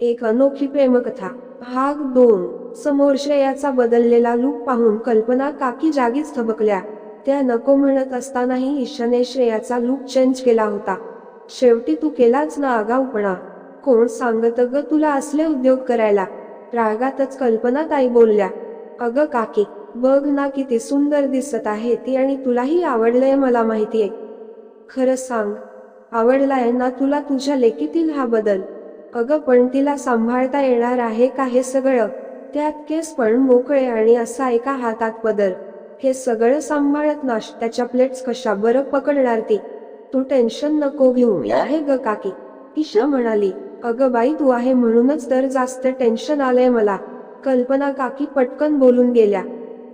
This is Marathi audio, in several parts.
एक अनोखी प्रेमकथा. भाग दोन. समोर श्रेयाचा बदललेला लूक पाहून कल्पना काकी जागीच थबकल्या. त्या नको म्हणत असतानाही ईशाने श्रेयाचा लूक चेंज केला होता. शेवटी तू केलाच ना आगाऊपणा. कोण सांगत ग तुला असले उद्योग करायला? रागातच कल्पना ताई बोलल्या. अगं काकी बघ ना किती सुंदर दिसत आहे ती आणि तुलाही आवडलंय मला माहितीये. खरं सांग. आवडलाय ना तुला तुझ्या लेकीतील हा बदल? अगं पण तिला सांभाळता येणार आहे का हे सगळं? त्यात केस पण मोकळे आणि असा एका हातात पदर. हे सगळं सांभाळत नाश्त्याच्या प्लेट्स कशा बरं पकडणार ती? तू टेन्शन नको घेऊ मी आहे ग काकी. ईशा म्हणाली अगं बाई तू आहे म्हणूनच तर जास्त टेन्शन आलंय मला. कल्पना काकी पटकन बोलून गेल्या.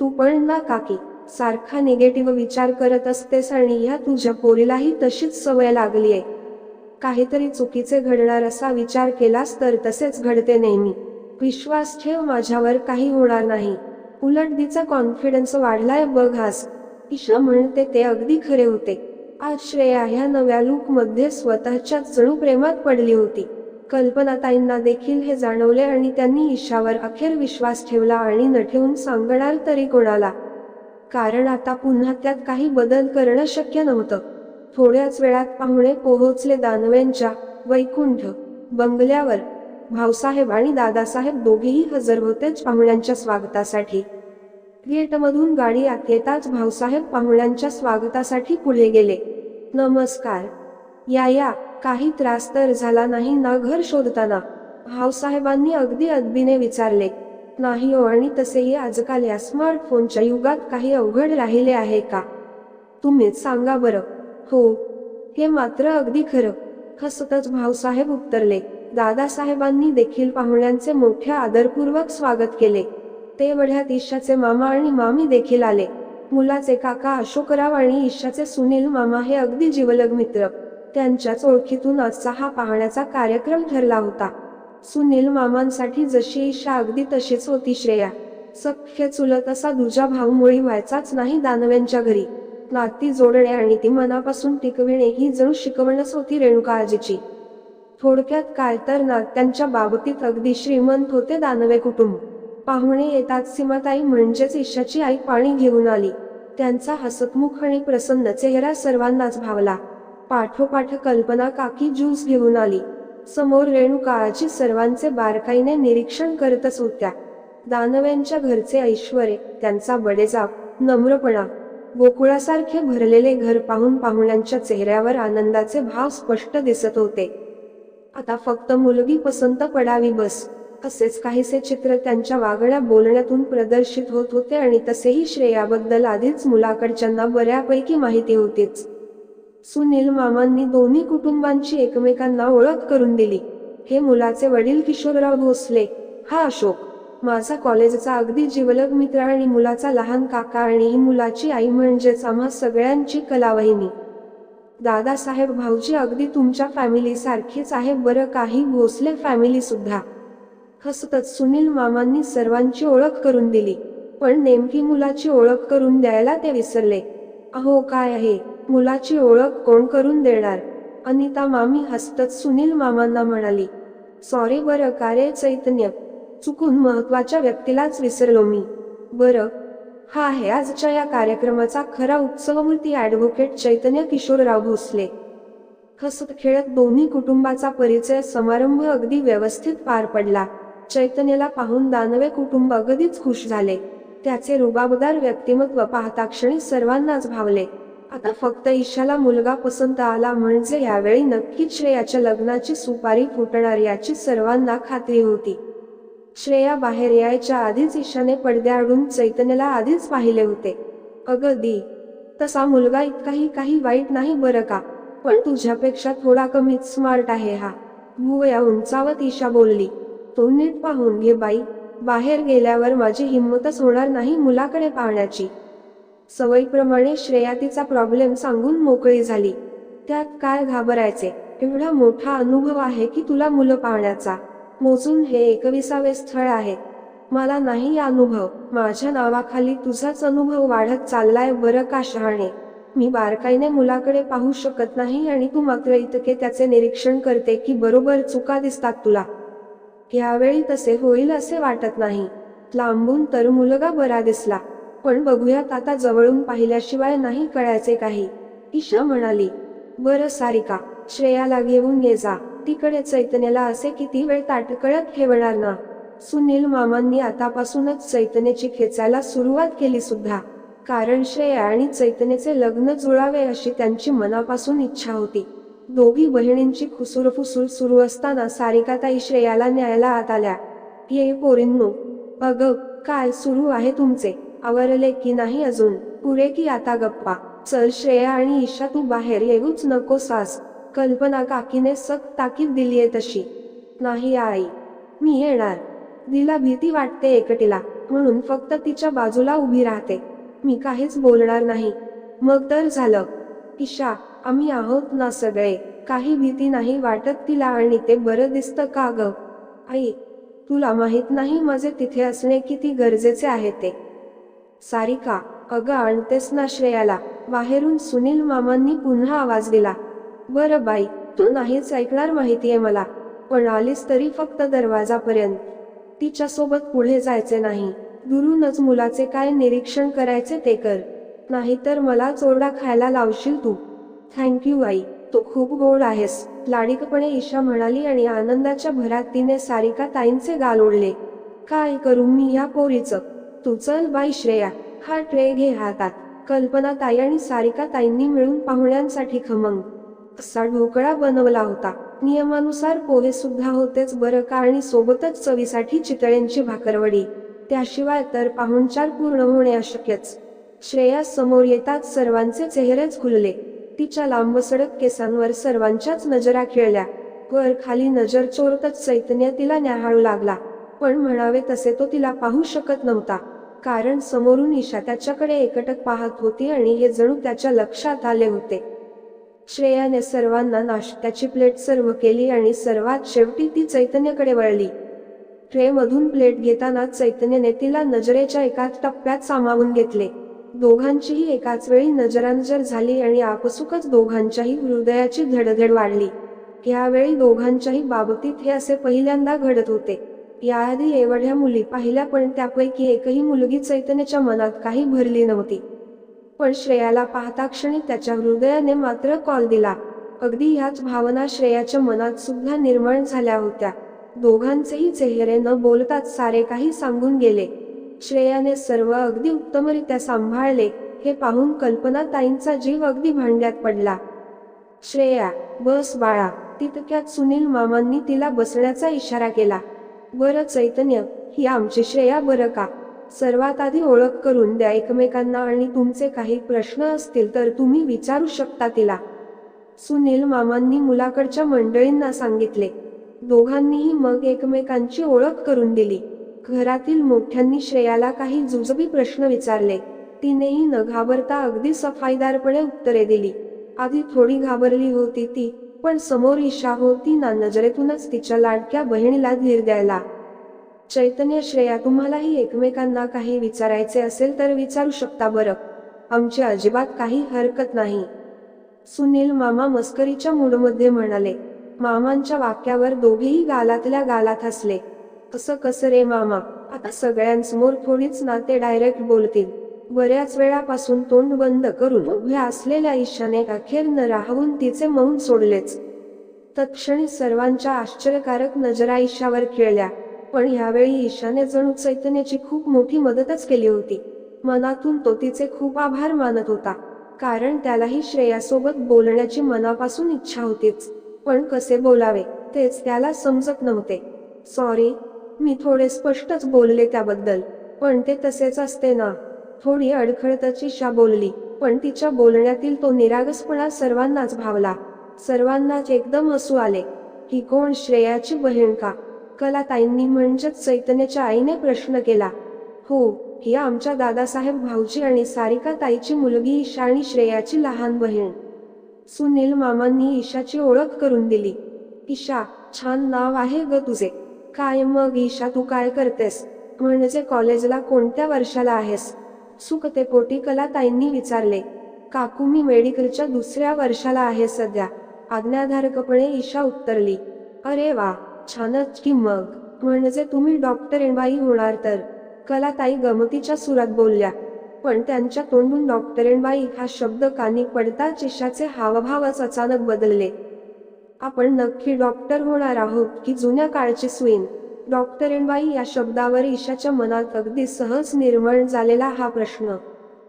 तू पण ना काकी सारखा निगेटिव्ह विचार करत असतेस आणि ह्या तुझ्या पोरीलाही तशीच सवय लागलीये. काहीतरी चुकीचे घडणार असा विचार केलास तर तसेच घडते नेहमी. विश्वास ठेव माझ्यावर काही होणार नाही. उलट तिचा कॉन्फिडन्स वाढलाय बघ आज. ईशा म्हणते ते अगदी खरे होते. आज श्रेया ह्या नव्या लुकमध्ये स्वतःच्याच जणू प्रेमात पडली होती. कल्पनाताईंना देखील हे जाणवले आणि त्यांनी ईशावर अखेर विश्वास ठेवला आणि न ठेवून सांगणार तरी कोणाला. कारण आता पुन्हा त्यात काही बदल करणं शक्य नव्हतं. थोड्याच वेळात पाहुणे पोहोचले दानवेंच्या वैकुंठ बंगल्यावर. भाऊसाहेब आणि दादासाहेब दोघेही हजर होतेच पाहुण्यांच्या स्वागतासाठी. गेटमधून गाडी आत येताच भाऊसाहेब पाहुण्यांच्या स्वागतासाठी पुढे गेले. नमस्कार. या या. काही त्रास तर झाला नाही ना घर शोधताना. भाऊसाहेबांनी अगदी अदबीने विचारले. नाही हो आणि तसेही आजकाल या स्मार्टफोनच्या युगात काही अवघड राहिले आहे का? तुम्हीच सांगा बरं. हो हे मात्र अगदी खरं. हसतच भाऊसाहेब उत्तरले. दादासाहेबांनी देखील पाहुण्यांचे मोठ्या आदरपूर्वक स्वागत केले. ते वढ्यात ईशाचे मामा आणि मामी देखील आले. मुलाचे काका अशोकराव आणि ईशाचे सुनील मामा हे अगदी जीवलग मित्र त्यांच्याच ओळखीतून आजचा हा पाहण्याचा कार्यक्रम ठरला होता. सुनील मामांसाठी जशी ईशा अगदी तशीच होती श्रेया. सख्य चुलत असा दुजा भाऊ मुळी व्हायचाच नाही दानव्यांच्या घरी. नाती जोडणे आणि ती मनापासून टिकविणे ही जणू शिकवणच होती रेणुका आजीची थोडक्यात काय तर नात्यांच्या बाबतीत अगदी श्रीमंत होते दानवे कुटुंब. पाहुणे येतात सीमाताई म्हणजेच ईशाची आई पाणी घेऊन आली. त्यांचा हसतमुख आणि प्रसन्न चेहरा सर्वांनाच भावला. पाठोपाठ कल्पना काकी ज्यूस घेऊन आली. समोर रेणुकाळाची सर्वांचे बारकाईने निरीक्षण करतच होत्या. दानव्यांच्या घरचे ऐश्वर्य त्यांचा बडेजाप नम्रपणा गोकुळासारखे भरलेले घर पाहून पाहुण्यांच्या चेहऱ्यावर आनंदाचे भाव स्पष्ट दिसत होते. आता फक्त मुलगी पसंत पडावी बस असेच काहीसे चित्र त्यांच्या वागण्या बोलण्यातून प्रदर्शित होत होते आणि तसेही श्रेयाबद्दल आधीच मुलाकडच्यांना बऱ्यापैकी माहिती होतीच. सुनील मामांनी दोन्ही कुटुंबांची एकमेकांना ओळख करून दिली. हे मुलाचे वडील किशोरराव भोसले हा अशोक. माझा कॉलेजचा अगदी जिवलग मित्र आणि मुलाचा लहान काका आणि ही मुलाची आई म्हणजेच आम्हा सगळ्यांची कलावहिनी. दादासाहेब भाऊजी अगदी तुमच्या फॅमिली सारखीच आहे बरं काही भोसले फॅमिली सुद्धा. हसतच सुनील मामांनी सर्वांची ओळख करून दिली. पण नेमकी मुलाची ओळख करून द्यायला ते विसरले. अहो काय आहे? मुलाची ओळख कोण करून देणार? अनिता मामी हसतच सुनील मामांना म्हणाली. सॉरी बरं का रे चैतन्य. चुकून महत्त्वाच्या व्यक्तीलाच विसरलो मी. बरं हा आहे आजच्या या कार्यक्रमाचा खरा उत्सवमूर्ती ॲडव्होकेट चैतन्य किशोरराव भोसले. हसत खेळत दोन्ही कुटुंबाचा परिचय समारंभ अगदी व्यवस्थित पार पडला. चैतन्यला पाहून दानवे कुटुंब अगदीच खुश झाले. त्याचे रुबाबदार व्यक्तिमत्व पाहता क्षणी सर्वांनाच भावले. आता फक्त ईशाला मुलगा पसंत आला म्हणजे यावेळी नक्कीच श्रेयाच्या लग्नाची सुपारी फुटणार याची सर्वांना खात्री होती. श्रेया बाहेर यायच्या आधीच ईशाने पडद्याआडून चैतन्यला आधीच पाहिले होते. अगं दी तसा मुलगा इतकाही काही वाईट नाही बरं का? पण तुझ्यापेक्षा थोडा कमीच स्मार्ट आहे हा. भुवया उंचावत ईशा बोलली. तो नीट पाहून घे बाई बाहेर गेल्यावर माझी हिंमतच होणार नाही मुलाकडे पाहण्याची. सवयीप्रमाणे श्रेया तिचा प्रॉब्लेम सांगून मोकळी झाली. त्यात काय घाबरायचे? एवढा मोठा अनुभव आहे की तुला मुलं पाहण्याचा. मोजून हे एकविसावे स्थळ आहे मला नाही अनुभव. माझ्या नावाखाली तुझाच अनुभव वाढत चाललाय बरं का शहाणे? मी बारकाईने मुलाकडे पाहू शकत नाही आणि तू मात्र इतके त्याचे निरीक्षण करते की बरोबर चुका दिसतात तुला. यावेळी तसे होईल असे वाटत नाही. लांबून तर मुलगा बरा दिसला. पण बघूयात आता जवळून पाहिल्याशिवाय नाही कळायचे काही. ईशा म्हणाली बरं सारिका श्रेयाला घेऊन ये जा. तिकडे चैतन्याला असे किती वेळ ताटकळत ठेवणार ना? सुनील मामांनी आतापासूनच चैतन्याची खेचायला सुरुवात केली सुद्धा. कारण श्रेया आणि चैतन्याचे लग्न जुळावे अशी त्यांची मनापासून इच्छा होती. दोघी बहिणींची खुसूरफुसूर सुरू असताना सारिकाताई श्रेयाला न्यायला आत आल्या. ये पोरींनो अग काय सुरू आहे तुमचे? आवरले की नाही अजून? पुरे की आता गप्पा? चल श्रेया आणि ईशा तू बाहेर येऊच नको सास कल्पना काकीने सक्त ताकीद दिलीये तशी. नाही आई मी येणार. तिला भीती वाटते एकटीला म्हणून फक्त तिच्या बाजूला उभी राहते. मी काहीच बोलणार नाही. मग तर झालं. ईशा आम्ही आहोत ना सगळे. काही भीती नाही वाटत तिला आणि ते बरं दिसतं का ग? आई तुला माहीत नाही माझे तिथे असणे किती गरजेचे आहे ते. सारिका अगं आणतेस ना श्रेयाला. बाहेरून सुनील मामांनी पुन्हा आवाज दिला. बरं बाई तू नाहीच ऐकणार माहितीये मला. पण आलीस तरी फक्त दरवाजापर्यंत. तिच्यासोबत पुढे जायचे नाही. दुरूनच मुलाचे काय निरीक्षण करायचे ते कर. नाहीतर मला चोरडा खायला लावशील तू. थँक्यू आई. तू खूप गोड आहेस. लाडीकपणे ईशा म्हणाली आणि आनंदाच्या भरात तिने सारिका ताईंचे गाल ओढले. काय करू मी ह्या पोरीचं? तू चल बाई श्रेया. हा ट्रे घे हातात. कल्पना ताई आणि सारिका ताईंनी मिळून पाहुण्यांसाठी खमंग. असा ढोकळा बनवला होता. नियमानुसार पोहे सुद्धा होतेच बरं का आणि सोबतच चवीसाठी चितळ्यांची भाकरवडी. त्याशिवाय तर पाहुणचार पूर्ण होणे अशक्यच. श्रेया समोर येताच सर्वांचे चेहरेच खुलले. तिच्या लांब सडक केसांवर सर्वांच्याच नजरा खेळल्या. वर खाली नजर चोरतच चैतन्य तिला न्याहाळू लागला. पण म्हणावे तसे तो तिला पाहू शकत नव्हता. कारण समोरून ईशा त्याच्याकडे एकटक पाहत होती आणि हे जणू त्याच्या लक्षात आले होते. श्रेयाने सर्वांना नाश्त्याची प्लेट सर्व केली आणि सर्वात शेवटी ती चैतन्यकडे वळली. ट्रेमधून प्लेट घेताना चैतन्यने तिला नजरेच्या एकाच टप्प्यात सामावून घेतले. दोघांचीही एकाच वेळी नजरानजर झाली आणि आपसुकच दोघांच्याही हृदयाची धडधड वाढली. यावेळी दोघांच्याही बाबतीत हे असे पहिल्यांदा घडत होते. याआधी एवढ्या मुली पाहिल्या पण त्यापैकी एकही मुलगी चैतन्याच्या मनात काही भरली नव्हती. पण श्रेयाला पाहता क्षणी त्याच्या हृदयाने मात्र कॉल दिला. अगदी ह्याच भावना श्रेयाच्या मनात सुद्धा निर्माण झाल्या होत्या. दोघांचेही चेहरे न बोलताच सारे काही सांगून गेले. श्रेयाने सर्व अगदी उत्तमरित्या सांभाळले हे पाहून कल्पना ताईंचा जीव अगदी भांड्यात पडला. श्रेया बस बाळा तितक्यात सुनील मामांनी तिला बसण्याचा इशारा केला. बरं चैतन्य ही आमची श्रेया बरं का? सर्वात आधी ओळख करून द्या एकमेकांना आणि तुमचे काही प्रश्न असतील तर तुम्ही विचारू शकता तिला. सुनील मामांनी मुलाकडच्या मंडळींना सांगितले. दोघांनीही मग एकमेकांची ओळख करून दिली. घरातील मोठ्यांनी श्रेयाला काही जुजबी प्रश्न विचारले. तिनेही न घाबरता अगदी सफाईदारपणे उत्तरे दिली. आधी थोडी घाबरली होती ती पण समोर इशा होती ना नजरेतूनच तिच्या लाडक्या बहिणीला धीर द्यायला चैतन्य श्रेया तुम्हालाही एकमेकांना काही विचारायचे असेल तर विचारू शकता बरं. आमची अजिबात काही हरकत नाही. सुनील मामा मस्करीच्या मूडमध्ये म्हणाले मामांच्या वाक्यावर दोघेही गालातल्या गालात हसले. असं कसं रे मामा आता सगळ्यांसमोर थोडीच ना ते डायरेक्ट बोलतील. बऱ्याच वेळापासून तोंड बंद करून उभ्या असलेल्या ईशाने अखेर न राहून तिचे मौन सोडलेच. तत्क्षणी सर्वांच्या आश्चर्यकारक नजरा ईशावर खेळल्या पण ह्यावेळी ईशाने जणू चैतन्याची खूप मोठी मदतच केली होती. मनातून तो तिचे खूप आभार मानत होता. कारण त्यालाही श्रेयासोबत बोलण्याची मनापासून इच्छा होतीच. पण कसे बोलावे तेच त्याला समजत नव्हते. सॉरी मी थोडे स्पष्टच बोलले त्याबद्दल. पण ते तसेच असते ना. थोडी अडखळतच ईशा बोलली पण तिच्या बोलण्यातील तो निरागसपणा सर्वांनाच भावला. सर्वांनाच एकदम हसू आले. ही कोण श्रेयाची बहीण का? कलाताईंनी म्हणजेच चैतन्याच्या आईने प्रश्न केला हो ही आमच्या दादासाहेब भाऊजी आणि सारिका ताईची मुलगी ईशा आणि श्रेयाची लहान बहीण. सुनील मामांनी ईशाची ओळख करून दिली ईशा छान नाव आहे ग तुझे. काय मग ईशा तू काय करतेस? म्हणजे कॉलेजला कोणत्या वर्षाला आहेस? सुकते पोटी कलाताईंनी विचारले काकू मी मेडिकलच्या दुसऱ्या वर्षाला आहे सध्या. आज्ञाधारकपणे ईशा उत्तरली अरे वा छानच की मग? म्हणजे तुम्ही डॉक्टरेणबाई होणार तर? कलाताई गमतीच्या सुरात बोलल्या. पण त्यांच्या तोंडून डॉक्टरेणबाई हा शब्द कानी पडताच ईशाचे हावभावच अचानक बदलले. आपण नक्की डॉक्टर होणार आहोत की जुन्या काळची स्वीन डॉक्टरेणबाई या शब्दावर ईशाच्या मनात अगदी सहज निर्माण झालेला हा प्रश्न.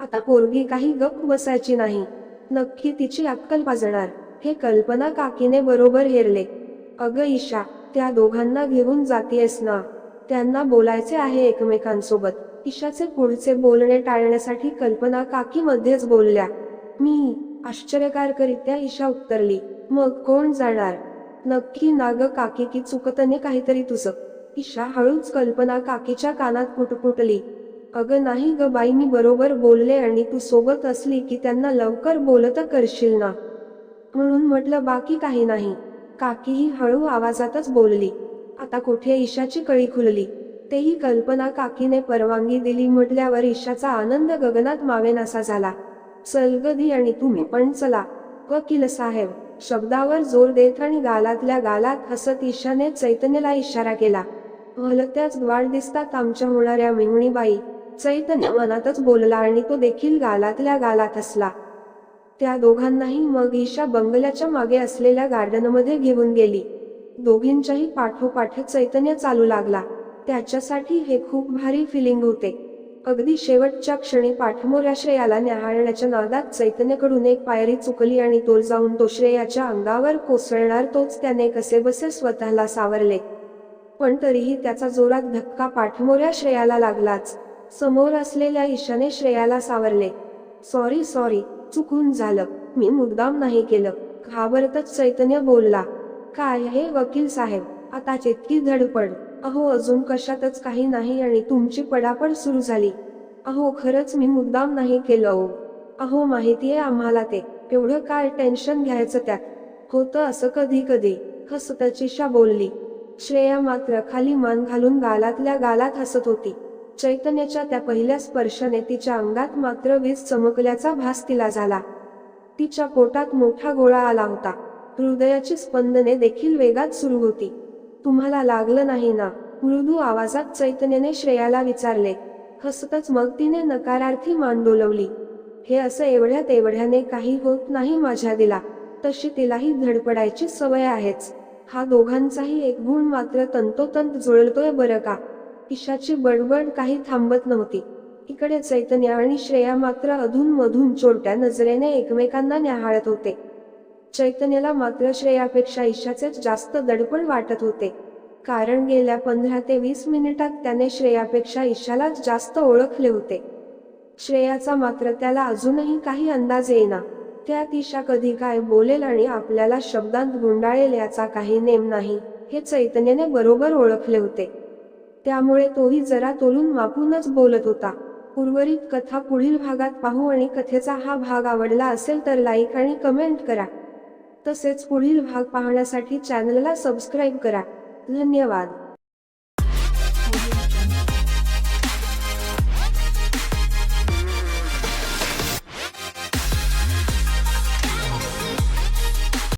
आता पोरगी काही गप्प बसायची नाही. नक्की तिची अक्कल पाजणार. हे कल्पना काकीने बरोबर हेरले. अगं ईशा त्या दोघांना घेऊन जातीयस ना? त्यांना बोलायचे आहे एकमेकांसोबत. ईशाचे पुढचे बोलणे टाळण्यासाठी कल्पना काकी मध्येच बोलल्या. मी आश्चर्यकारकरित्या ईशा उत्तरली. मग कोण जाणार? नक्की नाग काकी की चुकतने काहीतरी तुझं. ईशा हळूच कल्पना काकीच्या कानात पुटपुटली. अगं नाही ग बाई मी बरोबर बोलले आणि तू सोबत असली की त्यांना लवकर बोलत करशील ना? म्हणून म्हटलं बाकी काही नाही. काकीही हळू आवाजातच बोलली. आता कुठे ईशाची कळी खुलली? तेही कल्पना काकीने परवानगी दिली म्हटल्यावर ईशाचा आनंद गगनात मावेनासा झाला. सलगदी आणि तुम्ही पण चला. वकील साहेब शब्दावर जोर देत आणि गालातल्या गालात हसत ईशाने चैतन्यला इशारा केला. भलत्याच द्वार दिसतात आमच्या होणाऱ्या मेहुणीबाई. चैतन्य मनातच बोलला आणि तो देखील गालातल्या गालात हसला. त्या दोघांनाही मग ईशा बंगल्याच्या मागे असलेल्या गार्डनमध्ये घेऊन गेली. दोघींच्याही पाठोपाठ चैतन्य चालू लागला. त्याच्यासाठी हे खूप भारी फिलिंग होते. अगदी शेवटच्या क्षणी पाठमोऱ्या श्रेयाला न्याहाळण्याच्या नादात चैतन्यकडून एक पायरी चुकली आणि तो जाऊन तो श्रेयाच्या अंगावर कोसळणार तोच त्याने कसेबसे स्वतःला सावरले. पण तरीही त्याचा जोरात धक्का पाठमोऱ्या श्रेयाला लागलाच. समोर असलेल्या ईशाने श्रेयाला सावरले. सॉरी सॉरी चुकून झालं. मी मुद्दाम नाही केलं. घाबरतच चैतन्य बोलला काय हे वकील साहेब? आता इतकी धडपड. अहो अजून कशातच काही नाही आणि तुमची पडापड सुरू झाली. अहो खरंच मी मुद्दाम नाही केलं अहो अहो माहितीये आम्हाला ते. एवढं काय टेन्शन घ्यायचं त्यात? होतं असं कधी कधी. हसत बोलली. श्रेया मात्र खाली मान घालून गालातल्या गालात हसत होती. चैतन्याच्या त्या पहिल्या स्पर्शाने तिच्या अंगात मात्र वीज चमकल्याचा भास तिला झाला. तिच्या पोटात मोठा गोळा आला होता. हृदयाची स्पंदने देखील वेगात सुरू होती. तुम्हाला लागलं नाही ना? मृदू आवाजात चैतन्याने श्रेयाला विचारले. हसतच मग तिने नकारार्थी मान डोलवली. हे असं एवढ्या तेवढ्याने काही होत नाही माझ्या दिला. तशी तिलाही धडपडायची सवय आहेच. हा दोघांचाही एक गुण मात्र तंतोतंत जुळतोय बरं का? ईशाची बडबड काही थांबत नव्हती. इकडे चैतन्य आणि श्रेया मात्र अधून मधून चोरट्या नजरेने एकमेकांना न्याहाळत होते. चैतन्याला मात्र श्रेयापेक्षा ईशाचेच जास्त दडपण वाटत होते. कारण गेल्या पंधरा ते वीस मिनिटात त्याने श्रेयापेक्षा ईशालाच जास्त ओळखले होते. श्रेयाचा मात्र त्याला अजूनही काही अंदाज येईना. त्यात ईशा कधी काय बोलेल आणि आपल्याला शब्दांत गुंडाळेल याचा काही नेम नाही हे चैतन्याने बरोबर ओळखले होते. त्यामुळे तोही जरा तोलून मापूनच बोलत होता. उर्वरित कथा पुढील भागात पाहू आणि कथेचा हा भाग आवडला असेल तर लाईक आणि कमेंट करा. तसेच पुढील भाग पाहण्यासाठी चॅनलला सबस्क्राईब करा. धन्यवाद.